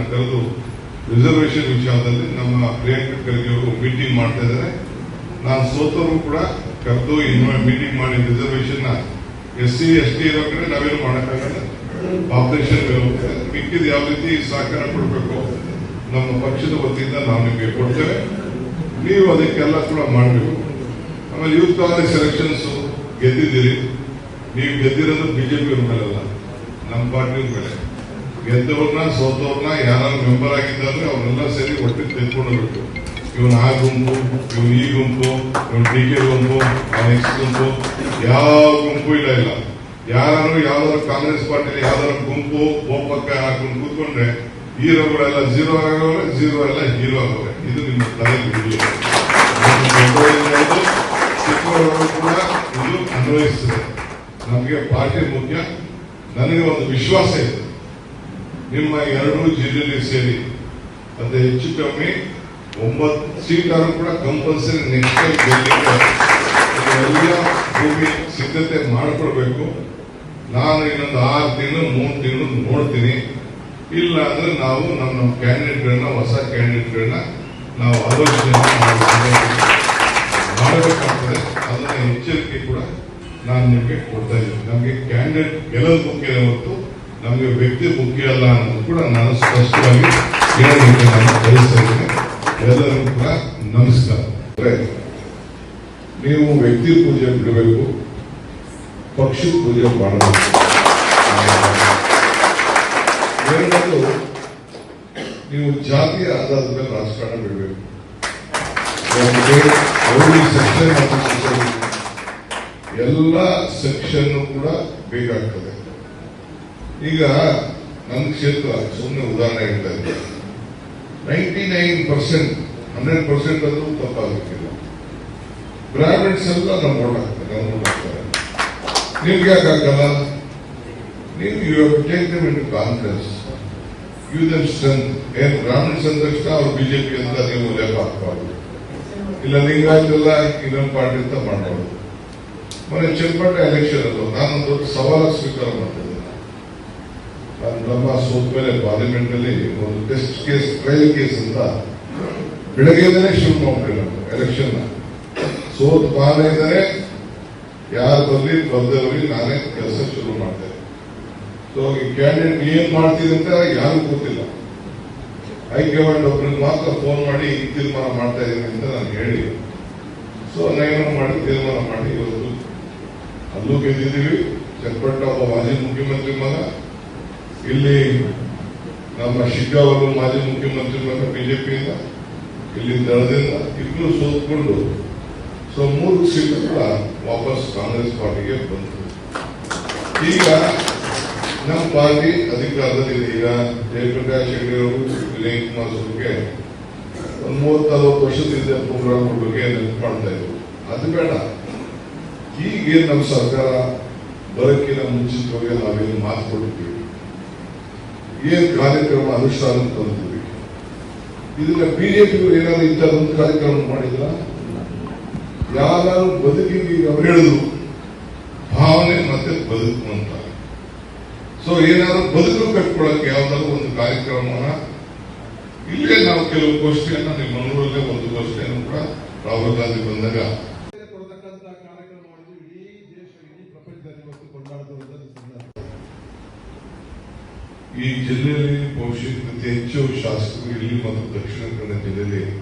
ಅವ್ರನ್ನ ಕರೆದು ರಿಸರ್ವೇಷನ್ ವಿಚಾರದಲ್ಲಿ ನಮ್ಮ ಪ್ರಿಯಾಂಕ ಅವರು ಮೀಟಿಂಗ್ ಮಾಡ್ತಾ ಇದ್ದಾರೆ. ನಾನು ಸೋತರು ಕೂಡ ಕರೆದು ಇನ್ನು ಮೀಟಿಂಗ್ ಮಾಡಿ reservation S C, S T ಇರೋ ಕಡೆ ನಾವೇನು ಮಾಡೋಕ್ಕಾಗಲ್ಲ. ಆಪರೇಷನ್ ಮಿಕ್ಕಿದ ಯಾವ ರೀತಿ ಸಹಕಾರ ಕೊಡಬೇಕು ನಮ್ಮ ಪಕ್ಷದ ವತಿಯಿಂದ ನಾವು ನಿಮಗೆ ಕೊಡ್ತೇವೆ. ನೀವು ಅದಕ್ಕೆಲ್ಲ ಕೂಡ ಮಾಡಬೇಕು. ಆಮೇಲೆ ಯೂತ್ ಕಾಂಗ್ರೆಸ್ ಎಲೆಕ್ಷನ್ಸ್ ಗೆದ್ದಿದ್ದೀರಿ. ನೀವು ಗೆದ್ದಿರೋದು ಬಿಜೆಪಿ ಮೇಲಲ್ಲ. ನಮ್ಮ ಪಾರ್ಟಿ ಮೇಲೆ. ಗೆದ್ದವ್ರನ್ನ, ಸೋತವ್ರನ್ನ ಯಾರು ಮೆಂಬರ್ ಆಗಿದ್ದಾರೆ ಅವ್ರನ್ನೆಲ್ಲ ಸೇರಿ ಒಟ್ಟಿಗೆ ತೆಗೆದುಕೊಂಡಿರ್ಬೇಕು ಇವನ್ ಆ ಗುಂಪು, ಇವನ್ ಈ ಗುಂಪು, ಇವನ್ ಡಿ ಕೆ ಗುಂಪು ನೆಕ್ಸ್ಟ್ ಗುಂಪು, ಯಾವ ಗುಂಪು ಇಲ್ಲ ಇಲ್ಲ. ಯಾರು ಯಾವ್ದಾರು ಕಾಂಗ್ರೆಸ್ ಪಾರ್ಟಿಲಿ ಯಾವ್ದಾದ್ರು ಗುಂಪು ಒಬ್ಬಕ್ಕ ಹಾಕೊಂಡು ಕೂತ್ಕೊಂಡ್ರೆ ಹೀರೋಗಳೆಲ್ಲ ಜೀರೋ ಆಗೋವ್ರೆ ಜೀರೋ ಎಲ್ಲ ಹೀರೋ ಆಗವೆ ಇದು ನಿಮ್ಮ. ದೊಡ್ಡವರಿಂದ ಚಿಕ್ಕವರವರೆಗೂ ಕೂಡ ಇದು ಅನ್ವಯಿಸ್ತದೆ. ನಮಗೆ ಪಾರ್ಟಿ ಮುಖ್ಯ. ನನಗೆ ಒಂದು ವಿಶ್ವಾಸ ಇದೆ. ನಿಮ್ಮ ಎರಡೂ ಜಿಲ್ಲೆಯಲ್ಲಿ ಸೇರಿ ಅದು ಹೆಚ್ಚು ಕಮ್ಮಿ ಒಂಬತ್ತು ಸೀಟಾರು ಕೂಡ ಕಂಪಲ್ಸರಿ ನೆಕ್ಸ್ಟ್ ಟೈಮ್ ಭೂಮಿ ಸಿದ್ಧತೆ ಮಾಡಿಕೊಡ್ಬೇಕು ನಾನು ಇನ್ನೊಂದು ಆರು ತಿಂಗಳು, ಮೂರು ತಿಂಗಳು ನೋಡ್ತೀನಿ. ಇಲ್ಲ ಅಂದ್ರೆ ನಾವು ನಮ್ಮ ನಮ್ಮ ಕ್ಯಾಂಡಿಡೇಟ್ಗಳನ್ನ ಹೊಸ ಕ್ಯಾಂಡಿಡೇಟ್ಗಳನ್ನ ನಾವು ಆಲೋಚನೆ ಮಾಡಬೇಕಾಗ್ತದೆ. ಅದನ್ನ ಎಚ್ಚರಿಕೆ ಕೂಡ ನಾನು ನಿಮಗೆ ಕೊಡ್ತಾ ಇದ್ದೀನಿ. ನಮಗೆ ಕ್ಯಾಂಡಿಡೇಟ್ ಗೆಲ್ಲೋದು ಮುಖ್ಯ ಹೊರತು ನಮಗೆ ವ್ಯಕ್ತಿ ಮುಖ್ಯ ಅಲ್ಲ ಅನ್ನೋದು ಕೂಡ ನಾನು ಸ್ಪಷ್ಟವಾಗಿ ಹೇಳಲಿಕ್ಕೆ ನಾನು ಬಯಸ್ತಾ ಇದ್ದೇನೆ. ಎಲ್ಲರಿಗೂ ಕೂಡ ನಮಸ್ಕಾರ. ನೀವು ವ್ಯಕ್ತಿ ಪೂಜೆ ಬಿಡಬೇಕು, ಪಕ್ಷಿ ಪೂಜೆ ಮಾಡಬೇಕು. ನೀವು ಜಾತಿಯ ಆಧಾರದ ಮೇಲೆ ರಾಜಕಾರಣ ಬಿಡಬೇಕು. ಎಲ್ಲ ಸೆಕ್ಷನ್ ಕೂಡ ಬೇಕಾಗ್ತದೆ. ಈಗ ನನ್ನ ಕ್ಷೇತ್ರ ಸುಮ್ಮನೆ ಉದಾಹರಣೆ ಹೇಳ್ತಾ ಇದ್ದೆ ninety nine percent hundred percent ಅದು ತಪ್ಪಾಗಬೇಕಿಲ್ಲ. ಬ್ರಾಹ್ಮಿಣ್ಸ್ ಎಲ್ಲ ನಮ್ಮ ಓಟ್ ಹಾಕ್ತಾರೆ ನಮ್ಮ ಓಟ್ ಹಾಕ್ತಾರೆ. ನಿಮ್ಗೆ ಯಾಕೆ ನೀವು you take them in confidence you them strength ಏನ್ ಬ್ರಾಹ್ಮಿಣ್ಸ್ ಅಂದ ತಕ್ಷಣ ಅವ್ರು ಬಿಜೆಪಿ ಅಂತ ನೀವು ಲೆಕ್ಕ ಹಾಕಬಾರ್ದು. ಇಲ್ಲ, ಲಿಂಗಾಯತ್ ಎಲ್ಲ ಇನ್ನೊಂದು ಪಾರ್ಟಿ ಅಂತ ಮಾಡಬಾರ್ದು. ಮೊನ್ನೆ ಚನ್ನಪಟ್ಟ ಎಲೆಕ್ಷನ್ ಅದು ನಾನೊಂದು ದೊಡ್ಡ ಸವಾಲ ಸ್ವೀಕಾರ ಮಾಡ್ತಿದ್ದೆ. ನಾನು ನಮ್ಮ ಸೋತ ಮೇಲೆ ಪಾರ್ಲಿಮೆಂಟ್ ಅಲ್ಲಿ ಒಂದು ಟೆಸ್ಟ್ ಕೇಸ್, ಟ್ರಯಲ್ ಕೇಸ್ ಅಂತ ಬೆಳಗ್ಗೆಯಿಂದಲೇ ಶುರು ಮಾಡ್ಬಿಟ್ಟಿಲ್ಲ ಎಲೆಕ್ಷನ್. ಸೋತ್ ಬಾರಿದರೆ ಯಾರು ಬರ್ಲಿ ಬಂದವರಿಗೆ ನಾನೇ ಕೆಲಸ ಶುರು ಮಾಡ್ತೇನೆ. ಸೊ ಈ ಕ್ಯಾಂಡಿಡೇಟ್ ಏನ್ ಮಾಡ್ತೀರಿ ಅಂತ ಯಾರು ಗೊತ್ತಿಲ್ಲ. ಹೈಕಮಾಂಡ್ ಒಬ್ಬರಿಗೆ ಮಾತ್ರ ಫೋನ್ ಮಾಡಿ ಈ ತೀರ್ಮಾನ ಮಾಡ್ತಾ ಇದ್ದೀನಿ ಅಂತ ನಾನು ಹೇಳಿ. ಸೊ ನಾನು ಮಾಡಿ ತೀರ್ಮಾನ ಮಾಡಿ ಇವತ್ತು. ಅಲ್ಲೂ ಗೆದ್ದಿದ್ದೀವಿ. ಚನ್ನಪಟ್ಟ ಒಬ್ಬ ಮಾಜಿ ಮುಖ್ಯಮಂತ್ರಿ ಮಗ. ಇಲ್ಲಿ ನಮ್ಮ ಶಿಗ್ಗಾವರು ಮಾಜಿ ಮುಖ್ಯಮಂತ್ರಿ ಮಗ ಬಿಜೆಪಿಯಿಂದ, ಇಲ್ಲಿ ದಳದಿಂದ ಇಬ್ಬರು ಸೋತ್ಕೊಂಡು ಸೊ ಮೂರು ಸೀಟು ಕೂಡ ವಾಪಸ್ ಕಾಂಗ್ರೆಸ್ ಪಾರ್ಟಿಗೆ ಬಂತು. ಈಗ ನಮ್ಮ ಪಾರ್ಟಿ ಅಧಿಕಾರದಲ್ಲಿ ಈಗ ಜಯಪ್ರಕಾಶ್ ಹೆಗಡೆ ಅವರು, ವಿನಯ್ ಕುಮಾರ್ ಅವ್ರಿಗೆ ಒಂದು ಮೂವತ್ತರವತ್ತು ವರ್ಷದಿಂದ ಪ್ರೋಗ್ರಾಮ್ ಬಗ್ಗೆ ನೆನಪು ಮಾಡ್ತಾ ಇದ್ರು. ಅದು ಬೇಡ. ಈಗೇನು ನಮ್ಮ ಸರ್ಕಾರ ಬರೋಕ್ಕಿಂತ ಮುಂಚಿತವಾಗಿ ನಾವೇನು ಮಾತು ಕೊಟ್ಟಿದ್ದೀವಿ? ಏನ್ ಕಾರ್ಯಕ್ರಮ ಅನುಷ್ಠಾನ ತಂದಿದ್ದೀವಿ ಇದನ್ನ ಬಿಜೆಪಿ ಏನಾದ್ರು ಇಂಥದ್ದೊಂದು ಕಾರ್ಯಕ್ರಮ ಮಾಡಿದ್ರ? ಯಾರು ಬದುಕಿಗೆ ಅವ್ರು ಹೇಳಿದ್ರು, ಭಾವನೆ ಮತ್ತೆ ಬದುಕು ಅಂತ. ಸೊ ಏನಾದ್ರು ಬದುಕು ಕಟ್ಕೊಳಕ್ಕೆ ಯಾವ್ದಾದ್ರು ಒಂದು ಕಾರ್ಯಕ್ರಮನ, ಇಲ್ಲೇ ನಾವು ಕೆಲವು ಗೋಷ್ಠಿಯನ್ನ, ನಿಮ್ಮ ಮನೂರಲ್ಲೇ ಒಂದು ಗೋಷ್ಠಿಯನ್ನು ಕೂಡ ರಾಹುಲ್ ಗಾಂಧಿ ಬಂದಾಗ ಕೊಡತಕ್ಕಂತ ಕಾರ್ಯಕ್ರಮವನ್ನು ಇಡೀ ದೇಶ ಇಡೀ ಪ್ರಪಂಚದಲ್ಲಿ ಇವತ್ತು ಕೊಂಡಾಡುತ್ತಿರುವುದನ್ನು ಸಂದರ್ಭ ಈ ಜಿಲ್ಲೆಯಲ್ಲಿ ಬಹುಶಃ ಅತಿ ಹೆಚ್ಚು ಶಾಸಕರು ಇಲ್ಲಿ ಮತ್ತು ದಕ್ಷಿಣ ಕನ್ನಡ ಜಿಲ್ಲೆಯಲ್ಲಿ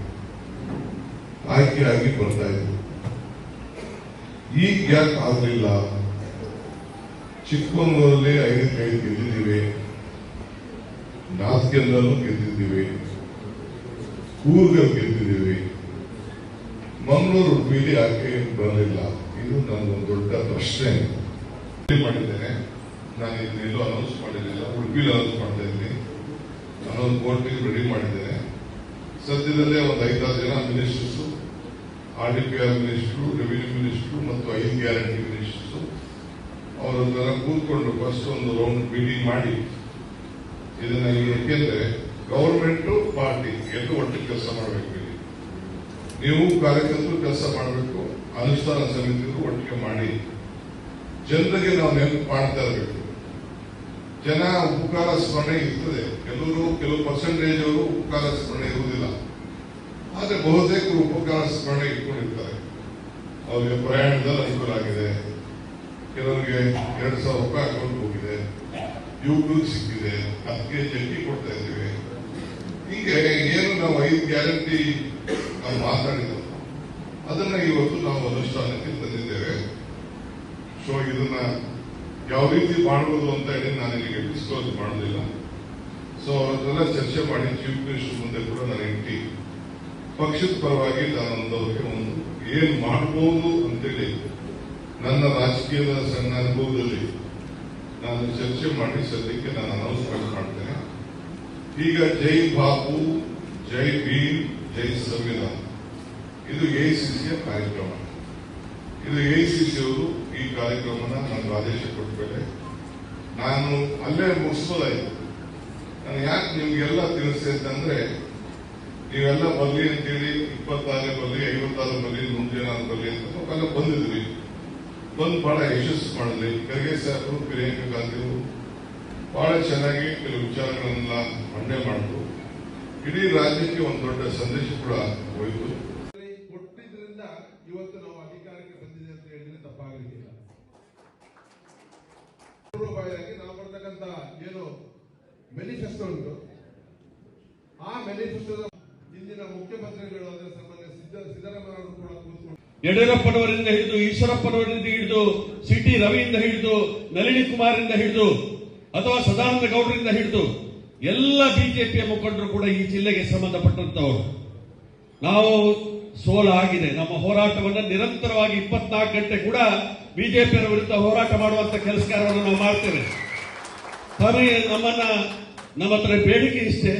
ಆಯ್ಕೆಯಾಗಿ ಬರ್ತಾ ಇದ್ರು ಈಗ ಯಾಕೆ ಆಗಲಿಲ್ಲ? ಚಿಕ್ಕಮಗಳೂರಲ್ಲಿ ಐದು ಗೆದ್ದಿದ್ದೀವಿ. ನಾಲ್ಕೆಲ್ಲೂ ಗೆದ್ದಿದ್ದೀವಿ. ಕೂರ್ಗಲ್ಲಿ ಗೆದ್ದಿದ್ದೀವಿ. ಮಂಗಳೂರು ಉಡುಪಿಲಿ ಯಾಕೆ ಬರಲಿಲ್ಲ ಇದು ನನ್ನ ದೊಡ್ಡ ಪ್ರಶ್ನೆ. ಮಾಡಿದ್ದೇನೆ. ನಾನು ಇದನ್ನೆಲ್ಲೂ ಅನೌನ್ಸ್ ಮಾಡಿರಲಿಲ್ಲ ಉಡುಪಿಲಿ ಅನೌನ್ಸ್ ಮಾಡ್ತಾ ಇದ್ದೀನಿ ನಾನೊಂದು ಕೋರ್ಟಿಗೆ ರೆಡಿ ಮಾಡಿದ್ದೇನೆ. ಸದ್ಯದಲ್ಲೇ ಒಂದು ಐದಾರು ಜನ ministers R D P R minister revenue minister ಮತ್ತು ಐದು ಗ್ಯಾರಂಟಿ ಮಿನಿಸ್ಟರ್ಸ್ ಅವರನ್ನೆಲ್ಲ ಕೂತ್ಕೊಂಡು ಫಸ್ಟ್ ಒಂದು ರೌಂಡ್ ಮೀಟಿಂಗ್ ಮಾಡಿ. ಇದನ್ನ ಏಕೆಂದ್ರೆ ಗೌರ್ಮೆಂಟು ಪಾರ್ಟಿ ಎಲ್ಲ ಒಟ್ಟಿಗೆ ಕೆಲಸ ಮಾಡಬೇಕು ಇಲ್ಲಿ. ನೀವು ಕಾರ್ಯಕರ್ತರು ಕೆಲಸ ಮಾಡಬೇಕು, ಅನುಷ್ಠಾನ ಸಮಿತಿಗಳು ಒಟ್ಟಿಗೆ ಮಾಡಿ. ಜನರಿಗೆ ನಾವು ನೆನಪು ಮಾಡ್ತಾ ಇರಬೇಕು. ಜನ ಉಪಕಾರ ಸ್ಮರಣೆ ಇರ್ತದೆ. ಕೆಲವರು ಕೆಲವು ಪರ್ಸೆಂಟೇಜ್ ಅವರು ಉಪಕಾರ ಸ್ಮರಣೆ ಇರುವುದಿಲ್ಲ. ಆದ್ರೆ ಬಹುತೇಕರು ಉಪಕಾರ ಸ್ಮರಣೆ ಇಟ್ಕೊಂಡಿರ್ತಾರೆ. ಅವರಿಗೆ ಪ್ರಯಾಣದಲ್ಲಿ ಅನುಕೂಲ ಆಗಿದೆ. ಕೆಲವರಿಗೆ ಎರಡು ಸಾವಿರ ರೂಪಾಯಿ ಅಕೌಂಟ್ ಹೋಗಿದೆ. ಯೂಟ್ಯೂಬ್ ಸಿಕ್ಕಿದೆ. ಅದಕ್ಕೆ ಜಲ್ದಿ ಕೊಡ್ತಾ ಇದ್ದೀವಿ. ಹೀಗೆ ಏನು ನಾವು ಐದು ಗ್ಯಾರಂಟಿ ನಾವು ಮಾತಾಡಿದ್ರು ಅದನ್ನ ಇವತ್ತು ನಾವು ಅನುಷ್ಠಾನಕ್ಕೆ ತಂದಿದ್ದೇವೆ. ಸೊ ಇದನ್ನ ಯಾವ ರೀತಿ ಮಾಡಬಹುದು ಅಂತ ಹೇಳಿ ನಾನು ಇಲ್ಲಿಗೆ ಡಿಸ್ಕ್ಲೋಸ್ ಮಾಡೋದಿಲ್ಲ ಸೊ ಅದನ್ನೆಲ್ಲ ಚರ್ಚೆ ಮಾಡಿ ಚೀಫ್ ಮಿನಿಸ್ಟರ್ ಮುಂದೆ ಕೂಡ ನಾನು ಇಟ್ಟು ಪಕ್ಷದ ಪರವಾಗಿ ನಾನು ಒಂದು ಏನ್ ಮಾಡಬಹುದು ಅಂತೇಳಿ, ನನ್ನ ರಾಜಕೀಯದ ಸಣ್ಣ ಅನುಭವದಲ್ಲಿ ನಾನು ಚರ್ಚೆ ಮಾಡಿ ಸದ್ಯಕ್ಕೆ ನಾನು ಅನೌನ್ಸ್ಮೆಂಟ್ ಮಾಡ್ತೇನೆ. ಈಗ ಜೈ ಬಾಪು, ಜೈ ಭೀಮ್, ಜೈ ಸಂವಿಧಾನ. ಇದು ಎಐಸಿಸಿಯ ಕಾರ್ಯಕ್ರಮ. ಇದು ಎಐಸಿಸಿ ಅವರು ಈ ಕಾರ್ಯಕ್ರಮನ ನಾನು ಆದೇಶ ಕೊಟ್ಟ ನಾನು ಅಲ್ಲೇ ಮುಗಿಸೋದಾಯ್ತು. ನಾನು ಯಾಕೆ ನಿಮ್ಗೆಲ್ಲ ತಿಳಿಸಿ ಅಂತಂದ್ರೆ, ನೀವೆಲ್ಲ ಬರ್ಲಿ ಅಂತೇಳಿ ಇಪ್ಪತ್ತಾರೇ ಬರ್ಲಿ ಐವತ್ತಾರು ಬರ್ಲಿ ನೂರು ಬರ್ಲಿ ಅಂತ ನಾವೆಲ್ಲ ಬಂದಿದ್ವಿ. ಬಂದು ಬಹಳ ಯಶಸ್ಸು ಮಾಡಿದ್ವಿ. ಖರ್ಗೆ ಸಾಹೇಬರು, ಪ್ರಿಯಾಂಕಾ ಗಾಂಧಿಯವರು ಬಹಳ ಚೆನ್ನಾಗಿ ಕೆಲವು ವಿಚಾರಗಳನ್ನ ಮಂಡನೆ ಮಾಡಿದ್ರು. ಇಡೀ ರಾಜ್ಯಕ್ಕೆ ಒಂದು ದೊಡ್ಡ ಸಂದೇಶ ಕೂಡ ಹೋಯಿತು. ಕೊಟ್ಟಿದ್ರಿಂದ ಇವತ್ತು ನಾವು ಅಧಿಕಾರಕ್ಕೆ ಬಂದಿದೆ ಅಂತ ಹೇಳಿದ್ರೆ ತಪ್ಪಾಗಲಿಕ್ಕಿಲ್ಲ ಪೂರ್ವಭಾವಿಯಾಗಿ ನಾವು ಕೊಡ್ತಕ್ಕಂತ ಏನು ಮೆನಿಫೆಸ್ಟೋ ಉಂಟು. ಆ ಮೆನಿಫೆಸ್ಟೋದ ಇಂದಿನ ಮುಖ್ಯಮಂತ್ರಿಗಳು ಅದರ ಸಿದ್ದ ಸಿದ್ದರಾಮಯ್ಯ ಕೂಡ ಕೂತ್ಕೊಂಡು ಯಡಿಯೂರಪ್ಪನವರಿಂದ ಹಿಡಿದು, ಈಶ್ವರಪ್ಪನವರಿಂದ ಹಿಡಿದು ಸಿ ಟಿ ರವಿಯಿಂದ ಹಿಡಿದು, ನಳಿನಿ ಕುಮಾರಿಂದ ಹಿಡಿದು, ಅಥವಾ ಸದಾನಂದ ಗೌಡರಿಂದ ಹಿಡಿದು, ಎಲ್ಲ ಬಿಜೆಪಿಯ ಮುಖಂಡರು ಕೂಡ ಈ ಜಿಲ್ಲೆಗೆ ಸಂಬಂಧಪಟ್ಟಂತವರು ನಾವು ಸೋಲಾಗಿದೆ. ನಮ್ಮ ಹೋರಾಟವನ್ನು ನಿರಂತರವಾಗಿ ಇಪ್ಪತ್ನಾಲ್ಕು ಗಂಟೆ ಕೂಡ ಬಿಜೆಪಿಯ ವಿರುದ್ಧ ಹೋರಾಟ ಮಾಡುವಂತ ಕೆಲಸ ನಾವು ಮಾಡ್ತೇವೆ. ತಮಗೆ ನಮ್ಮನ್ನ, ನಮ್ಮ ಹತ್ರ ಬೇಡಿಕೆ ಇಷ್ಟೇ.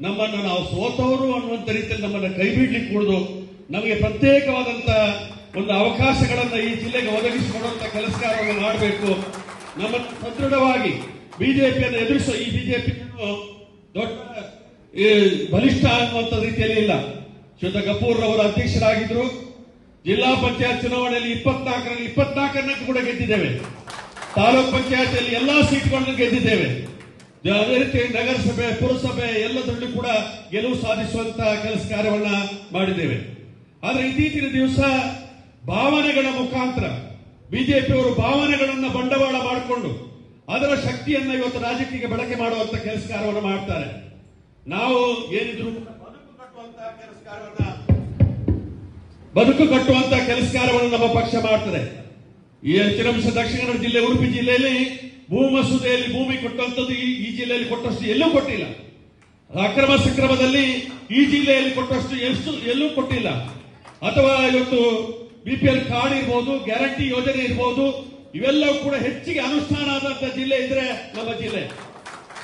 ನಮ್ಮನ್ನ ನಾವು ಸೋತವರು ಅನ್ನುವಂಥ ರೀತಿಯಲ್ಲಿ ನಮ್ಮನ್ನ ಕೈ ಬಿಡ್ಲಿಕ್ಕೆ ಕೂಡುದು ನಮಗೆ ಪ್ರತ್ಯೇಕವಾದಂತ ಒಂದು ಅವಕಾಶಗಳನ್ನು ಈ ಜಿಲ್ಲೆಗೆ ಒದಗಿಸಿಕೊಡುವಂತ ಕೆಲಸ ಕಾರ್ಯವನ್ನು ಮಾಡಬೇಕು. ನಮ್ಮ ಸದೃಢವಾಗಿ ಬಿಜೆಪಿಯನ್ನು ಎದುರಿಸೋ ಈ ಬಿಜೆಪಿ ದೊಡ್ಡ ಬಲಿಷ್ಠ ಅನ್ನುವಂತ ರೀತಿಯಲ್ಲಿ ಇಲ್ಲ. ಶ್ವೇತ ಕಪೂರ್ ಅವರು ಅಧ್ಯಕ್ಷರಾಗಿದ್ರು. ಜಿಲ್ಲಾ ಪಂಚಾಯತ್ ಚುನಾವಣೆಯಲ್ಲಿ ಇಪ್ಪತ್ನಾಲ್ಕರಲ್ಲಿ ಇಪ್ಪತ್ನಾಲ್ಕರನ್ನ ಕೂಡ ಗೆದ್ದಿದ್ದೇವೆ. ತಾಲೂಕ್ ಪಂಚಾಯತಿಯಲ್ಲಿ ಎಲ್ಲಾ ಸೀಟ್ಗಳನ್ನು ಗೆದ್ದಿದ್ದೇವೆ. ಅದೇ ರೀತಿ ನಗರಸಭೆ, ಪುರಸಭೆ ಎಲ್ಲದರಲ್ಲೂ ಕೂಡ ಗೆಲುವು ಸಾಧಿಸುವಂತಹ ಕೆಲಸ ಕಾರ್ಯವನ್ನ ಮಾಡಿದ್ದೇವೆ. ಆದ್ರೆ ಇತ್ತೀಚಿನ ದಿವಸ ಭಾವನೆಗಳ ಮುಖಾಂತರ ಬಿಜೆಪಿಯವರು ಭಾವನೆಗಳನ್ನ ಬಂಡವಾಳ ಮಾಡಿಕೊಂಡು ಅದರ ಶಕ್ತಿಯನ್ನ ಇವತ್ತು ರಾಜಕೀಯಕ್ಕೆ ಬಳಕೆ ಮಾಡುವಂತ ಕೆಲಸ ಕಾರ್ಯವನ್ನು ಮಾಡ್ತಾರೆ. ನಾವು ಏನಿದ್ರು ಬದುಕು ಕಟ್ಟುವಂತಹ ಕೆಲಸ ಕಾರ್ಯವನ್ನ ಬದುಕು ಕಟ್ಟುವಂತ ಕೆಲಸಕಾರವನ್ನು ನಮ್ಮ ಪಕ್ಷ ಮಾಡ್ತದೆ. ಈ ಚಿರಂಶ ದಕ್ಷಿಣ ಕನ್ನಡ ಜಿಲ್ಲೆ, ಉಡುಪಿ ಜಿಲ್ಲೆಯಲ್ಲಿ ಭೂ ಮಸೂದೆಯಲ್ಲಿ ಭೂಮಿ ಕೊಟ್ಟಂತದ್ದು ಈ ಜಿಲ್ಲೆಯಲ್ಲಿ ಕೊಟ್ಟಷ್ಟು ಎಲ್ಲೂ ಕೊಟ್ಟಿಲ್ಲ. ಅಕ್ರಮ ಸಕ್ರಮದಲ್ಲಿ ಈ ಜಿಲ್ಲೆಯಲ್ಲಿ ಕೊಟ್ಟಷ್ಟು ಎಷ್ಟು ಎಲ್ಲೂ ಕೊಟ್ಟಿಲ್ಲ. ಅಥವಾ ಇವತ್ತು ಬಿಪಿಎಲ್ ಕಾರ್ಡ್ ಇರ್ಬೋದು, ಗ್ಯಾರಂಟಿ ಯೋಜನೆ ಇರ್ಬೋದು, ಇವೆಲ್ಲವೂ ಕೂಡ ಹೆಚ್ಚಿಗೆ ಅನುಷ್ಠಾನ ಆದಂತ ಜಿಲ್ಲೆ ಇದ್ರೆ ನಮ್ಮ ಜಿಲ್ಲೆ.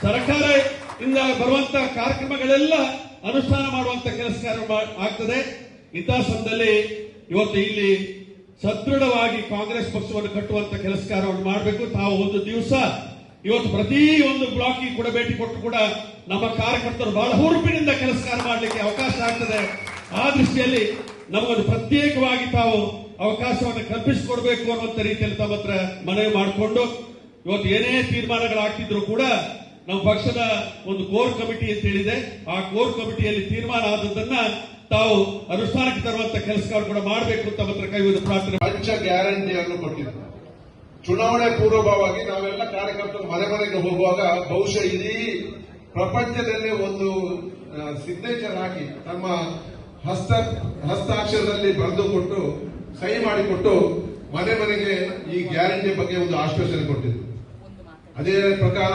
ಸರ್ಕಾರ ಇಂದ ಬರುವಂತ ಕಾರ್ಯಕ್ರಮಗಳೆಲ್ಲ ಅನುಷ್ಠಾನ ಮಾಡುವಂತ ಕೆಲಸ ಆಗ್ತದೆ. ಇಂತಹ ಸಂದಲ್ಲಿ ಇವತ್ತು ಇಲ್ಲಿ ಸದೃಢವಾಗಿ ಕಾಂಗ್ರೆಸ್ ಪಕ್ಷವನ್ನು ಕಟ್ಟುವಂತ ಕೆಲಸಕಾರವನ್ನು ಮಾಡಬೇಕು. ತಾವು ಒಂದು ದಿವಸ ಇವತ್ತು ಪ್ರತಿ ಒಂದು ಬ್ಲಾಕಿಗೆ ಕೂಡ ಭೇಟಿ ಕೊಟ್ಟು ಕೂಡ ನಮ್ಮ ಕಾರ್ಯಕರ್ತರು ಬಹಳ ಹುರುಪಿನಿಂದ ಕೆಲಸ ಕಾರ್ಯ ಮಾಡಲಿಕ್ಕೆ ಅವಕಾಶ ಆಗ್ತದೆ. ಆ ದೃಷ್ಟಿಯಲ್ಲಿ ನಮಗೊಂದು ಪ್ರತ್ಯೇಕವಾಗಿ ತಾವು ಅವಕಾಶವನ್ನು ಕಲ್ಪಿಸಿಕೊಡ್ಬೇಕು ಅನ್ನುವಂತ ರೀತಿಯಲ್ಲಿ ತಮ್ಮ ಹತ್ರ ಮನವಿ ಮಾಡಿಕೊಂಡು ಇವತ್ತು ಏನೇ ತೀರ್ಮಾನಗಳಾಗ್ತಿದ್ರು ಕೂಡ ನಮ್ಮ ಪಕ್ಷದ ಒಂದು ಕೋರ್ ಕಮಿಟಿ ಅಂತ ಹೇಳಿದೆ. ಆ ಕೋರ್ ಕಮಿಟಿಯಲ್ಲಿ ತೀರ್ಮಾನ ಆದದ್ದನ್ನ ತಾವು ಅನುಷ್ಠಾನಕ್ಕೆ ತರುವಂತ ಕೆಲಸಗಳು ಕೂಡ ಮಾಡಬೇಕು ಅಂತ ತಮ್ಮ ಹತ್ರ ಕೈ ಪ್ರಾರ್ಥನೆ ಪಂಚ ಗ್ಯಾರಂಟಿಯನ್ನು ಕೊಟ್ಟಿದ್ರು ಚುನಾವಣೆ ಪೂರ್ವಭಾವವಾಗಿ ನಾವೆಲ್ಲ ಕಾರ್ಯಕರ್ತರು ಮನೆ ಮನೆಗೆ ಹೋಗುವಾಗ ಬಹುಶಃ ಇಡೀ ಪ್ರಪಂಚದಲ್ಲೇ ಒಂದು ಸಿಗ್ನೇಚರ್ ಹಾಕಿ ತಮ್ಮ ಹಸ್ತ ಹಸ್ತಾಕ್ಷರದಲ್ಲಿ ಬರೆದು ಕೊಟ್ಟು ಸಹಿ ಮಾಡಿಕೊಟ್ಟು ಮನೆ ಮನೆಗೆ ಈ ಗ್ಯಾರಂಟಿ ಬಗ್ಗೆ ಒಂದು ಆಶ್ವಾಸನೆ ಕೊಟ್ಟಿದ್ರು ಅದೇ ಪ್ರಕಾರ